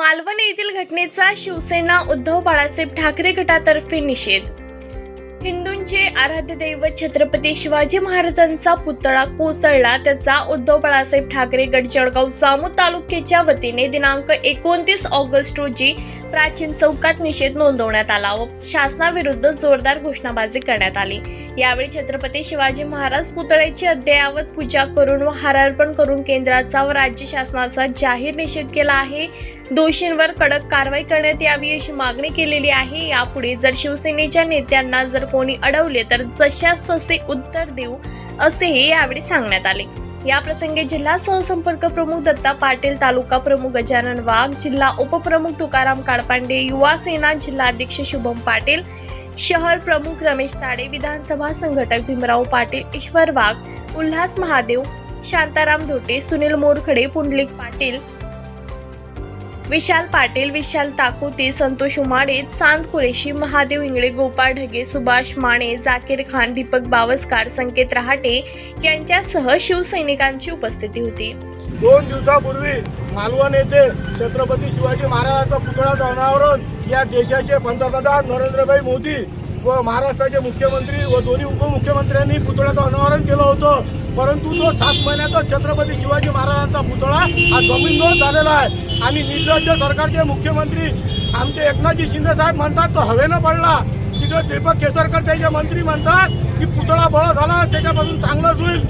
मालवण येथील घटनेचा शिवसेना उद्धव बाळासाहेब ठाकरे गटातर्फे निषेध. हिंदूंचे आराध्य दैवत छत्रपती शिवाजी महाराजांचा पुतळा कोसळला त्याचा उद्धव बाळासाहेब ठाकरे गट जळगाव जामू तालुक्याच्या वतीने दिनांक एकोणतीस ऑगस्ट रोजी प्राचीन चौकात निषेध नोंदवण्यात आला व शासनाविरुद्ध जोरदार घोषणाबाजी करण्यात आली. यावेळी छत्रपती शिवाजी महाराज पुतळ्याची अद्ययावत पूजा करून व हारार्पण करून केंद्राचा व राज्य शासनाचा जाहीर निषेध केला आहे. दोषींवर कडक कारवाई करण्यात यावी अशी मागणी केलेली आहे. यापुढे जर शिवसेनेच्या नेत्यांना जर कोणी अडवले तर जशास तसे उत्तर देऊ असेही यावेळी सांगण्यात आले. या प्रसंगी जिल्हा सहसंपर्क प्रमुख दत्ता पाटील तालुका प्रमुख गजानन वाघ जिल्हा उपप्रमुख तुकाराम काळपांडे युवा सेना जिल्हाध्यक्ष शुभम पाटील शहर प्रमुख रमेश ताडे विधानसभा संघटक भीमराव पाटील ईश्वर वाघ उल्हास महादेव शांताराम धोटे सुनील मोरखडे पुंडलिक पाटील विशाल पाटील विशाल ताकुती संतोष उमाडे चांद कुरेशी महादेव इंगळे गोपाळ ढगे सुभाष माने जाकीर खान दीपक बावस्कार संकेत रहाटे यांच्यासह शिवसैनिकांची उपस्थिती होती. दोन दिवसापूर्वी मालवण येथे छत्रपती शिवाजी महाराजांचा पुतळा जाण्यावरून या देशाचे पंतप्रधान नरेंद्रभाई मोदी व महाराष्ट्राचे मुख्यमंत्री व दोन्ही उपमुख्यमंत्र्यांनी पुतळ्याचं अनावरण केलं होतं. परंतु तो सात महिन्याचा छत्रपती शिवाजी महाराजांचा पुतळा हा जमीनदोष झालेला आहे. आणि निर्लज्ज सरकारचे मुख्यमंत्री आमचे एकनाथजी शिंदे साहेब म्हणतात तो हवेनं पडला. तिकडे दीपक केसरकर त्याचे मंत्री म्हणतात की पुतळा बळ झाला त्याच्यापासून चांगलंच होईल.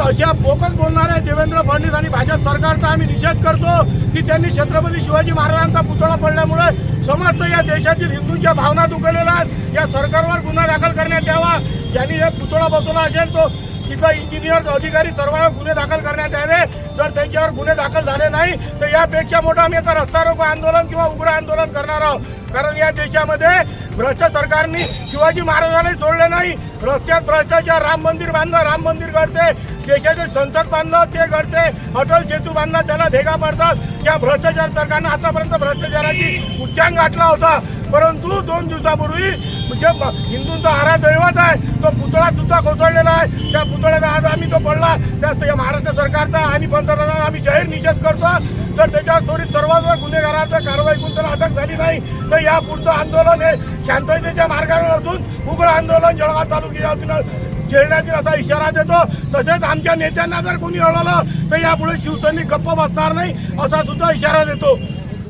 अशा बोकत बोलणाऱ्या देवेंद्र फडणवीस आणि भाजप सरकारचा आम्ही निषेध करतो की त्यांनी छत्रपती शिवाजी महाराजांचा पुतळा पडल्यामुळे समस्त या देशातील हिंदूंच्या भावना दुखलेल्या आहेत. या सरकारवर गुन्हा दाखल करण्यात यावा. ज्यांनी हे पुतळा बसवला असेल तो तिथं इंजिनियर अधिकारी सर्वांवर गुन्हे दाखल करण्यात यावे जर त्यांच्यावर गुन्हे दाखल झाले नाही तर यापेक्षा मोठं आम्ही आता रस्ता रोको आंदोलन किंवा उग्र आंदोलन करणार आहोत. कारण या देशामध्ये भ्रष्ट सरकारने शिवाजी महाराजांनाही सोडले नाही. रस्त्यात भ्रष्टाचार राम मंदिर बांधणं राम मंदिर घडते. देशाचे संसद बांधलं ते घडते. अटल सेतू बांधणं त्याला भेगा पडतात. या भ्रष्टाचार सरकारनं आतापर्यंत भ्रष्टाचाराची उच्चांक गाठला होता. परंतु दोन दिवसापूर्वी जे ब- हिंदूंचा आरा दैवत आहे तो पुतळा सुद्धा कोसळलेला आहे. त्या पुतळ्याचा आज आम्ही तो पडला. त्या महाराष्ट्र सरकारचा आणि पंतप्रधान आम्ही जाहीर निषेध करतो. तर त्याच्यावर त्वरित सर्वांवर गुन्हेगारांचा कारवाई करून त्याला अटक झाली नाही. तर या पुढचं आंदोलन हे शांततेच्या मार्गावर असून उग्र आंदोलन जळगाव तालुक्याच्या वतीनं असा इशारा देतो. तसेच आमच्या नेत्यांना जर कोणी अडवलं तर यापुढे शिवसैनिक गप्प बसणार नाही असा सुद्धा इशारा देतो.